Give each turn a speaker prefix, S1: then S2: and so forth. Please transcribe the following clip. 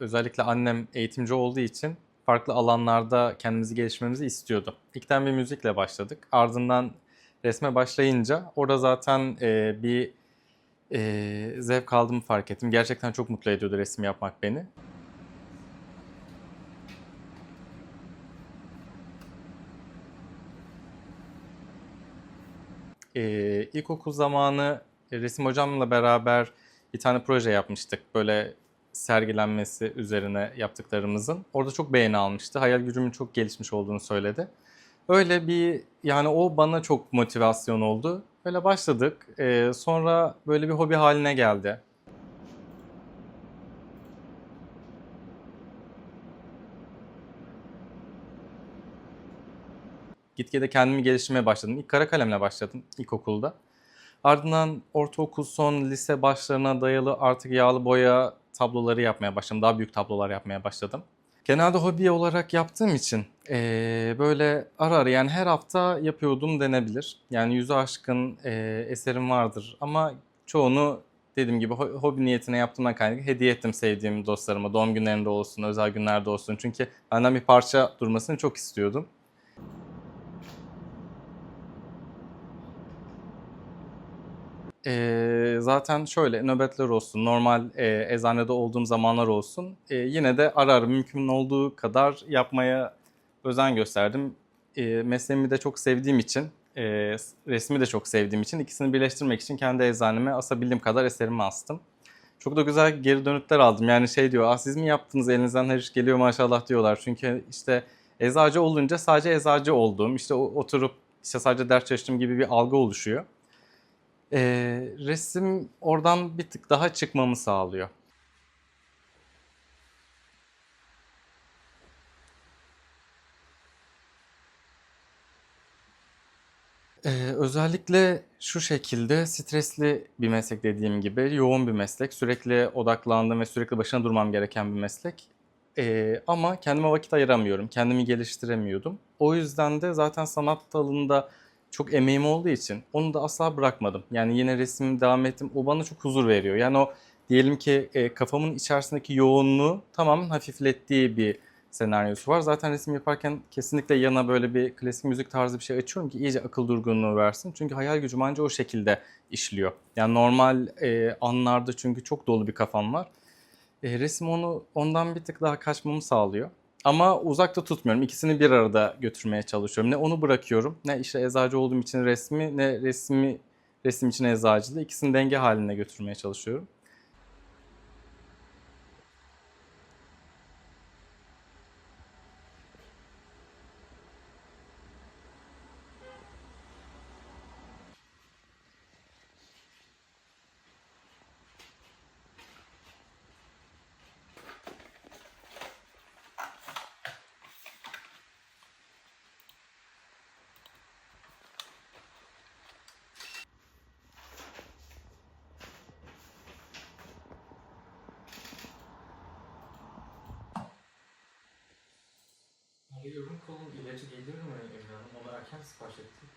S1: özellikle annem eğitimci olduğu için farklı alanlarda kendimizi geliştirmemizi istiyordu. İlkten bir müzikle başladık. Ardından resme başlayınca orada zaten e, bir e, zevk aldığımı fark ettim. Gerçekten çok mutlu ediyordu resim yapmak beni. e, ilkokul zamanı e, resim hocamla beraber bir tane proje yapmıştık. Böyle sergilenmesi üzerine yaptıklarımızın. Orada çok beğeni almıştı. Hayal gücümün çok gelişmiş olduğunu söyledi. Öyle bir yani o bana çok motivasyon oldu. Böyle başladık. E, sonra böyle bir hobi haline geldi. Gitgide kendimi geliştirmeye başladım. İlk kara kalemle başladım ilkokulda. Ardından ortaokul son lise başlarına dayalı artık yağlı boya tabloları yapmaya başladım. Daha büyük tablolar yapmaya başladım. Genelde hobi olarak yaptığım için eee, böyle ara ara yani her hafta yapıyordum denebilir. Yani yüzü aşkın eee, eserim vardır ama çoğunu dediğim gibi ho- hobi niyetine yaptığımdan kaynaklı hediye ettim sevdiğim dostlarıma. Doğum günlerinde olsun, özel günlerde olsun. Çünkü benden bir parça durmasını çok istiyordum. Ee, zaten şöyle nöbetler olsun, normal e, eczanede olduğum zamanlar olsun. e, yine de ara ara mümkün olduğu kadar yapmaya özen gösterdim. E, mesleğimi de çok sevdiğim için, e, resmi de çok sevdiğim için ikisini birleştirmek için kendi eczaneme asabildiğim kadar eserimi astım. Çok da güzel geri dönütler aldım. Yani şey diyor, ah siz mi yaptınız elinizden her iş geliyor maşallah diyorlar. Çünkü işte eczacı olunca sadece eczacı olduğum, işte oturup işte sadece ders çalıştığım gibi bir algı oluşuyor. Ee, resim oradan bir tık daha çıkmamı sağlıyor. Ee, özellikle şu şekilde stresli bir meslek dediğim gibi yoğun bir meslek. Sürekli odaklandığım ve sürekli başına durmam gereken bir meslek. Ee, ama kendime vakit ayıramıyorum. Kendimi geliştiremiyordum. O yüzden de zaten sanat dalında çok emeğim olduğu için onu da asla bırakmadım. Yani yine resim devam ettim. O bana çok huzur veriyor. Yani o diyelim ki e, kafamın içerisindeki yoğunluğu tamamen hafiflettiği bir senaryosu var. Zaten resim yaparken kesinlikle yana böyle bir klasik müzik tarzı bir şey açıyorum ki iyice akıl durgunluğu versin. Çünkü hayal gücüm ancak o şekilde işliyor. Yani normal e, anlarda çünkü çok dolu bir kafam var. E, resim onu ondan bir tık daha kaçmamı sağlıyor. Ama uzakta tutmuyorum. İkisini bir arada götürmeye çalışıyorum. Ne onu bırakıyorum, ne işte eczacı olduğum için resmi, ne resmi resim için eczacılığı. İkisini denge haline götürmeye çalışıyorum.
S2: Arıyorum kolun ilacı gelir mi Emre Hanım? Onu erken sipariş ettim.